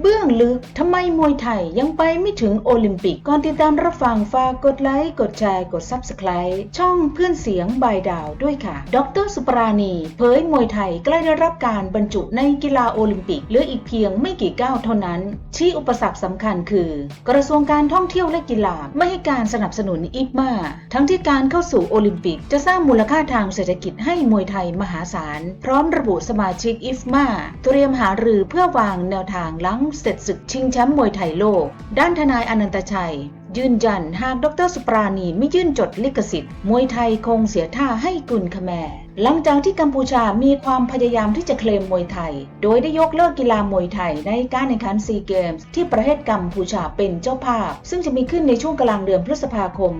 เบื้องลึกทำไมมวยไทยยังไปไม่ถึงโอลิมปิก ก่อนติดตามรับฟังฝากกดไลค์ กดแชร์ กด Subscribe ช่องเพื่อนเสียงบายดาวด้วยค่ะ ดรสุปราณี เผยมวยไทยใกล้ได้รับการบรรจุในกีฬาโอลิมปิกเหลืออีกเพียงไม่กี่ก้าวเท่านั้น ชี้อุปสรรคสำคัญคือ กระทรวงการท่องเที่ยวและกีฬาไม่ให้การสนับสนุนอิฟมาทั้งที่การเข้าสู่โอลิมปิก จะสร้างมูลค่าทางเศรษฐกิจให้มวยไทยมหาศาล พร้อมระบุสมาชิกอิฟมาเตรียมหารือเพื่อวางแนวทางหลังเสร็จศึกชิงแชมป์มวยไทยโลก ด้านทนายอนันตชัย ยืนยันหากดรสุปราณีไม่ยื่นจดลิขสิทธิ์มวยไทยคงเสียท่าให้กุลคแมร์ หลังจากที่กัมพูชามีความพยายามที่จะเคลมมวยไทย โดยได้ยกเลิกกีฬามวยไทยในการแข่งขันซีเกมส์ที่ประเทศกัมพูชาเป็นเจ้าภาพ ซึ่งจะมีขึ้นในช่วงกลางเดือนพฤษภาคม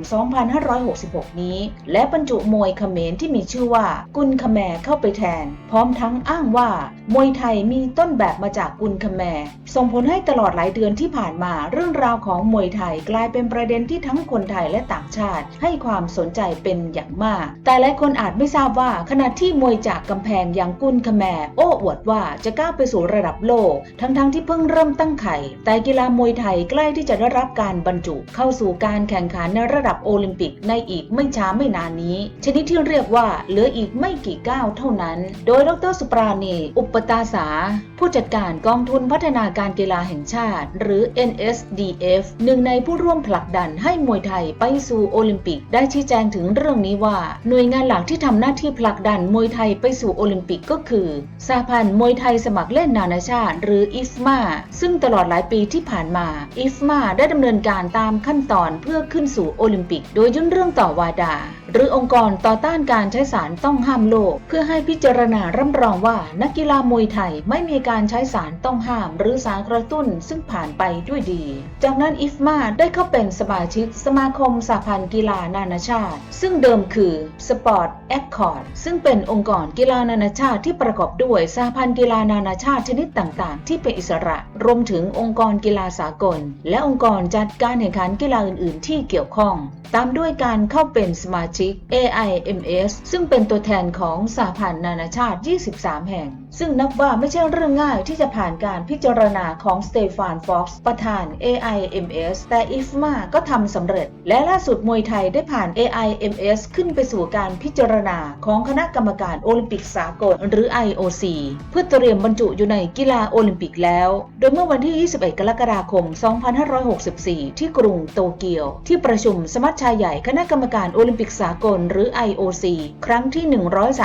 2566 นี้ และบรรจุมวยเขมรที่มีชื่อว่า กุลคแมรเข้าไปแทน พร้อมทั้งอ้างว่า มวยไทยมีต้นแบบมาจากกุลคแมรส่งผลให้ตลอดหลายเดือนที่ผ่านมาเรื่องราวของมวยไทยกลายเป็นประเด็นที่ทั้งคนไทยและต่างชาติ ให้ความสนใจเป็นอย่างมาก แต่หลายคนอาจไม่ทราบว่าขณะที่มวยจากกำแพงอย่างกุลคแมโอ้อวดว่าจะก้าวไปสู่ระดับโลก ทั้งๆทที่เพิ่งเริ่มตั้งไข่ แต่กีฬามวยไทยใกล้ที่จะได้รับการบรรจุเข้าสู่การแข่งขันในระดับโอลิมปิกในอีกไม่ช้าไม่นานนี้ ชนิดที่เรียกว่าเหลืออีกไม่กี่ก้าวเท่านั้น โดยดรสุปราณีอุปตาสา ผู้จัดการกองทุนพัฒนาการกีฬาแห่งชาติ หรือ NSDF หนึ่งในผู้ร่วมผลักดันให้มวยไทยไปสู่โอลิมปิก ได้ชี้แจงถึงเรื่องนี้ว่า หน่วยงานหลักที่ทำหน้าที่ผลักดันมวยไทยไปสู่โอลิมปิกก็คือสหพันธ์มวยไทยสมัครเล่นนานาชาติ หรืออิฟมาซึ่งตลอดหลายปีที่ผ่านมาอิฟมาได้ดำเนินการตามขั้นตอนเพื่อขึ้นสู่โอลิมปิก โดยยื่นเรื่องต่อวาดา หรือองค์กรต่อต้านการใช้สารต้องห้ามโลก เพื่อให้พิจารณารับรองว่านักกีฬามวยไทยไม่มีการใช้สารต้องห้าม หรือสารกระตุ้นซึ่งผ่านไปด้วยดี จากนั้นอิฟมาได้เข้าเป็นสมาชิกสมาคมสหพันธ์กีฬานานาชาติ ซึ่งเดิมคือ Sport Accord ซึ่งเป็นองค์กรกีฬานานาชาติที่ประกอบด้วยสหพันธ์กีฬานานาชาติชนิดต่างๆ ที่เป็นอิสระ รวมถึงองค์กรกีฬาสากล และองค์กรจัดการแข่งขันกีฬาอื่น ๆ ที่เกี่ยวข้อง ตามด้วยการเข้าเป็นสมาชิก AIMS ซึ่งเป็นตัวแทนของสหพันธ์นานาชาติ 23 แห่ง ซึ่งนับว่าไม่ใช่เรื่องง่ายที่จะผ่านการพิจารณาของสเตฟานฟ็อกซ์ประธาน AIMS แต่ IFMA ก็ทำสำเร็จ และล่าสุดมวยไทยได้ผ่าน AIMS ขึ้นไปสู่การพิจารณาของคณะกรรมการโอลิมปิกสากลหรือ IOC เพื่อเตรียมบรรจุอยู่ในกีฬาโอลิมปิกแล้ว โดยเมื่อวันที่ 21 กรกฎาคม 2564 ที่กรุงโตเกียว ที่ประชุมสมัชชาใหญ่คณะกรรมการโอลิมปิกสากลหรือ IOC ครั้งที่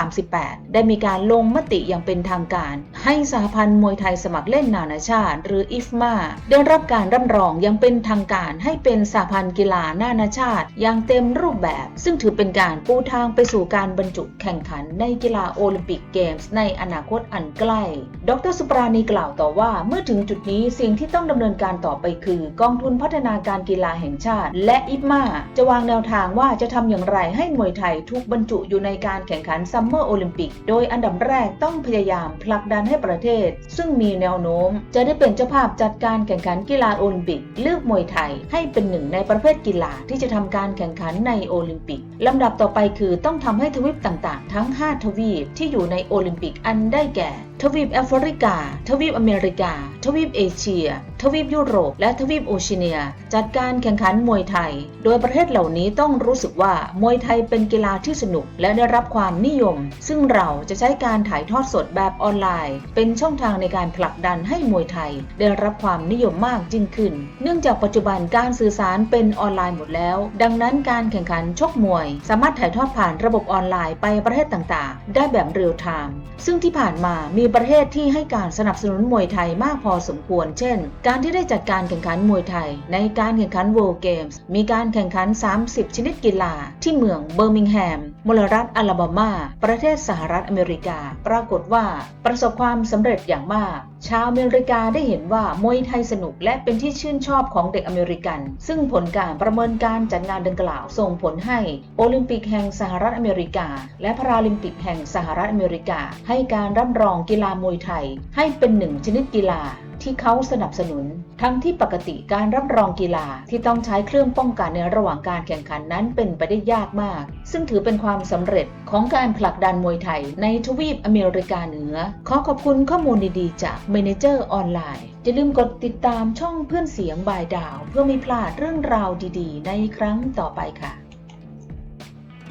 138 ได้มีการลงมติอย่างเป็นทางการ ให้สหพันธ์มวยไทยสมัครเล่นนานาชาติ หรือ IFMA ได้รับการรับรองย่างเป็นทางการให้เป็นสหพันธ์กีฬานานาชาติ อย่างเต็มรูปแบบ ซึ่งถือเป็นการปูทางไปสู่การบรรจุแข่งขันในกีฬาโอลิมปิกเกมส์ในอนาคตอันใกล้ ดรสุปราณีกล่าวต่อว่าเมื่อถึงจุดนี้สิ่งที่ต้องดำเนินการต่อไปคือ กองทุนพัฒนาการกีฬาแห่งชาติ และอิฟมาจะวางแนวทางว่าจะทำอย่างไรให้มวยไทยถูกบรรจุอยู่ในการแข่งขันซัมเมอร์โอลิมปิกโดยอันดับแรกต้องพยายามผลักดันให้ประเทศ ซึ่งมีแนวโน้ม จะได้เป็นเจ้าภาพจัดการแข่งขันกีฬาโอลิมปิกเลือกมวยไทย ให้เป็นหนึ่งในประเภทกีฬาที่จะทำการแข่งขันในโอลิมปิกลำดับต่อไปคือต้องทำให้ทวีปต่างๆ ทั้ง 5 ทวีปที่อยู่ในโอลิมปิกอันได้แก่ ทวีปแอฟริกา ทวีปอเมริกา ทวีปเอเชีย ทวีปยุโรป และทวีปโอเชียเนีย จัดการแข่งขันมวยไทย โดยประเทศเหล่านี้ต้องรู้สึกว่ามวยไทยเป็นกีฬาที่สนุกและได้รับความนิยม ซึ่งเราจะใช้การถ่ายทอดสดแบบออนไลน์ เป็นช่องทางในการผลักดันให้มวยไทย ได้รับความนิยมมากยิ่งขึ้น เนื่องจากปัจจุบันการสื่อสารเป็นออนไลน์หมดแล้ว ดังนั้นการแข่งขันชกมวย สามารถถ่ายทอดผ่านระบบออนไลน์ไปประเทศต่างๆ ได้แบบเรียลไทม์ซึ่งที่ผ่านมามีประเทศที่ให้การสนับสนุนมวยไทยมากพอสมควร เช่นกการที่ได้จัดการแข่งขันมวยไทย ในการแข่งขัน World Games มีการแข่งขัน 30 ชนิดกีฬา ที่เมืองเบอร์มิงแฮม มลรัฐอลาบามา ประเทศสหรัฐอเมริกา ปรากฏว่าประสบความสำเร็จอย่างมากชาวอเมริกาได้เห็นว่ามวยไทยสนุกและเป็นที่ชื่นชอบของเด็กอเมริกัน ซึ่งผลการประเมินการจัดงานดังกล่าวส่งผลให้โอลิมปิกแห่งสหรัฐอเมริกา และพาราลิมปิกแห่งสหรัฐอเมริกา ให้การรับรองกีฬามวยไทย ให้เป็นหนึ่งชนิดกีฬา ที่เขาสนับสนุน ทั้งที่ปกติการรับรองกีฬาที่ต้องใช้เครื่องป้องกันในระหว่างการแข่งขันนั้นเป็นไปได้ยากมาก ซึ่งถือเป็นความสำเร็จของการผลักดันมวยไทยในทวีปอเมริกาเหนือ ขอขอบคุณข้อมูลดีๆ จาก Manager ออนไลน์อย่าลืมกดติดตามช่องเพื่อนเสียงบายดาว เพื่อไม่พลาดเรื่องราวดีๆ ในครั้งต่อไปค่ะ